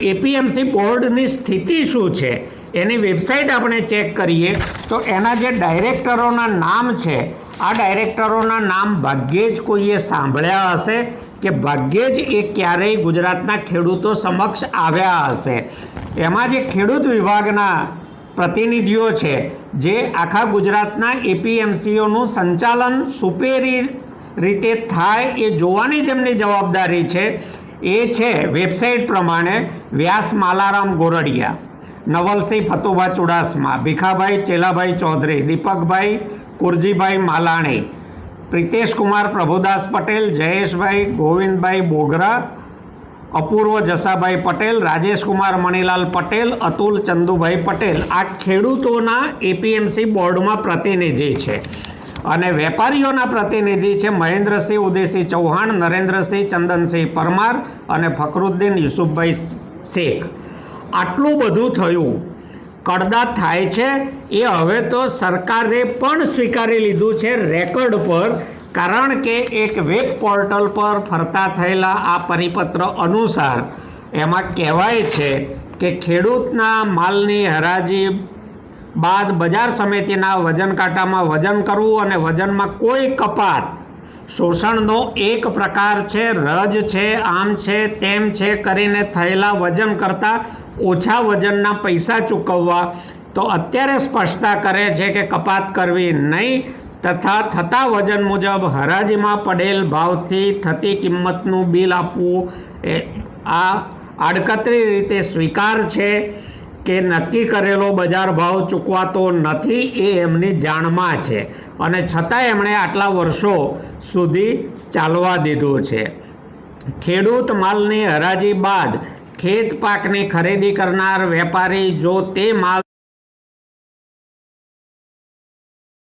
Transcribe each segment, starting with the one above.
APMC બોર્ડની સ્થિતિ શું છે? એની વેબસાઇટ આપણે ચેક કરીએ તો એના જે ડાયરેક્ટરોના નામ છે, આ ડાયરેક્ટરોના નામ ભાગ્યે જ કોઈએ સાંભળ્યા હશે કે ભાગ્યે જ એ ક્યારેય ગુજરાતના ખેડૂતો સમક્ષ આવ્યા હશે. એમાં જે ખેડૂત વિભાગના પ્રતિનિધિઓ છે, જે આખા ગુજરાતના એપીએમસીઓનું સંચાલન સુપેરી રીતે થાય એ જોવાની જ એમની જવાબદારી છે. એ છે વેબસાઇટ પ્રમાણે વ્યાસ માલારામ ગોરડિયા, નવલસિંહ ફતુભા ચુડાસમા, ભીખાભાઈ ચેલાભાઈ ચૌધરી, દીપકભાઈ કુરજીભાઈ માલાણી પ્રિતેશ કુમાર પ્રભુદાસ પટેલ, જયેશભાઈ ગોવિંદભાઈ બોગરા, અપૂર્વ જસાભાઈ પટેલ, રાજેશકુમાર મણીલાલ પટેલ, અતુલ ચંદુભાઈ પટેલ આ ખેડૂતોના એપીએમસી બોર્ડમાં પ્રતિનિધિ છે. અને વેપારીઓના પ્રતિનિધિ છે મહેન્દ્રસિંહ ઉદયસિંહ ચૌહાણ, નરેન્દ્રસિંહ ચંદનસિંહ પરમાર અને ફકરુદ્દીન યુસુફભાઈ શેખ. આટલું બધું થયું, કડદા થાય છે, એ હવે તો સરકારે પણ સ્વીકારી લીધું છે રેકોર્ડ પર, કારણ કે એક વેબ પોર્ટલ પર ફરતા થયેલા આ પરિપત્ર અનુસાર એમાં કહેવાય છે કે ખેડૂતના માલની હરાજી બાદ બજાર સમિતિના વજન કાંટામાં વજન કરવું અને વજનમાં કોઈ કપાત. શોષણનો એક પ્રકાર છે, રજ છે, આમ છે, તેમ છે કરીને થયેલા વજન કરતાં ઓછા વજનના પૈસા ચૂકવવા. તો અત્યારે સ્પષ્ટતા કરે છે કે કપાત કરવી નહીં, તથા થતા વજન મુજબ હરાજીમાં પડેલ ભાવથી થતી કિંમતનું બિલ આપવું એ આ આડકતરી રીતે સ્વીકાર છે. કે નક્કી કરેલો બજાર ભાવ ચૂકવાતો નથી એ એમની જાણમાં છે. અને છતાં એમણે આટલા વર્ષો સુધી ચાલવા દીધું છે. ખેડૂત માલની હરાજી બાદ ખેત પાકની ખરીદી કરનાર વેપારી જો તે માલ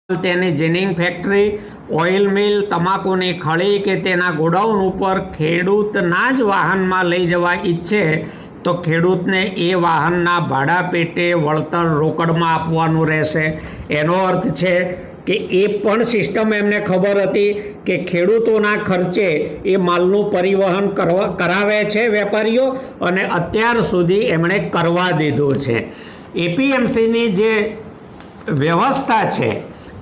તેની જીનિંગ ફેક્ટરી, ઓઇલ મિલ, તમાકુની ખળી કે તેના ગોડાઉન ઉપર ખેડૂતના જ વાહનમાં લઈ જવા ઈચ્છે તો ખેડૂતને એ વાહનના ભાડા પેટે વળતર રોકડમાં આપવાનું રહેશે. એનો અર્થ છે કે એ પણ સિસ્ટમ એમને ખબર હતી કે ખેડૂતોના ખર્ચે એ માલનું પરિવહન કરવા, કરાવે છે વેપારીઓ અને અત્યાર સુધી એમણે કરવા દીધું છે. એપીએમસીની જે વ્યવસ્થા છે,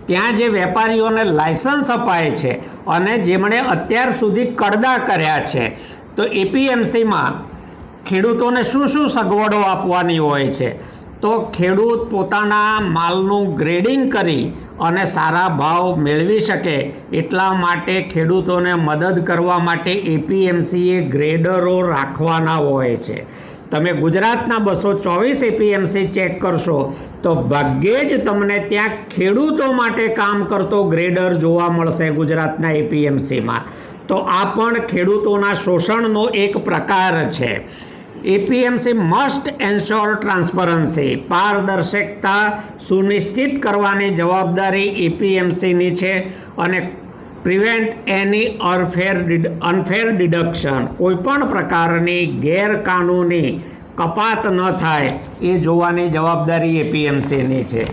ત્યાં જે વેપારીઓને લાયસન્સ અપાય છે અને જેમણે અત્યાર સુધી કડદા કર્યા છે, તો એપીએમસીમાં ખેડૂતોને શું શું સગવડો આપવાની હોય છે? તો ખેડૂત પોતાના માલનું ગ્રેડિંગ કરી અને સારા ભાવ મેળવી શકે એટલા માટે ખેડૂતોને મદદ કરવા માટે એપીએમસીએ ગ્રેડરો રાખવાના હોય છે. તમે ગુજરાતના બસો ચોવીસ એપીએમસી ચેક કરશો તો ભાગ્યે જ તમને ત્યાં ખેડૂતો માટે કામ કરતો ગ્રેડર જોવા મળશે ગુજરાતના એપીએમસીમાં તો આ પણ ખેડૂતોના શોષણનો એક પ્રકાર છે. એપીએમસી મસ્ટ એન્શ્યોર ટ્રાન્સપરન્સી પારદર્શકતા સુનિશ્ચિત કરવાની જવાબદારી એપીએમસીની છે અને prevent any unfair unfair deduction કોઈપણ પ્રકારની ગેરકાનૂની કપાત ન થાય એ જોવાની જવાબદારી એપીએમસીની છે.